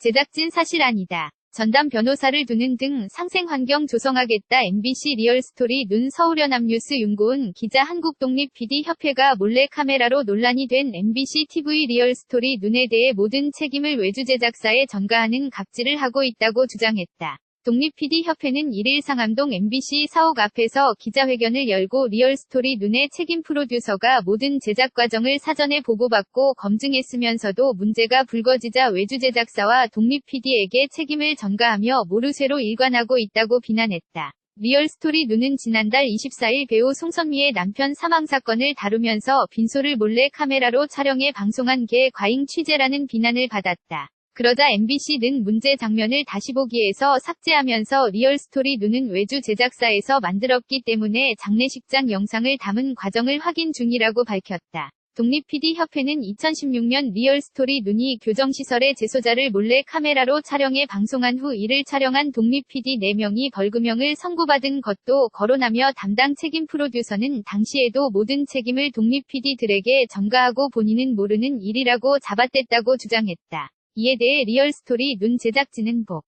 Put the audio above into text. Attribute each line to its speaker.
Speaker 1: 제작진 사실 아니다. 전담 변호사를 두는 등 상생 환경 조성하겠다 MBC 리얼스토리 눈 서울연합뉴스 윤고은 기자 한국독립 PD협회가 몰래 카메라로 논란이 된 MBC TV 리얼스토리 눈에 대해 모든 책임을 외주 제작사에 전가하는 갑질을 하고 있다고 주장했다. 독립 PD협회는 1일 상암동 MBC 사옥 앞에서 기자회견을 열고 리얼스토리 눈의 책임 프로듀서가 모든 제작 과정을 사전에 보고받고 검증했으면서도 문제가 불거지자 외주 제작사와 독립 PD에게 책임을 전가하며 모르쇠로 일관하고 있다고 비난했다. 리얼스토리 눈은 지난달 24일 배우 송선미의 남편 사망 사건을 다루면서 빈소를 몰래 카메라로 촬영해 방송한 개 과잉 취재라는 비난을 받았다. 그러자 MBC는 문제 장면을 다시 보기에서 삭제하면서 리얼스토리 눈은 외주 제작사에서 만들었기 때문에 장례식장 영상을 담은 과정을 확인 중이라고 밝혔다. 독립 PD 협회는 2016년 리얼스토리 눈이 교정시설의 재소자를 몰래 카메라로 촬영해 방송한 후 이를 촬영한 독립 PD 4명이 벌금형을 선고받은 것도 거론하며 담당 책임 프로듀서는 당시에도 모든 책임을 독립 PD들에게 전가하고 본인은 모르는 일이라고 잡아댔다고 주장했다. 이에 대해 리얼스토리 눈 제작진은 복.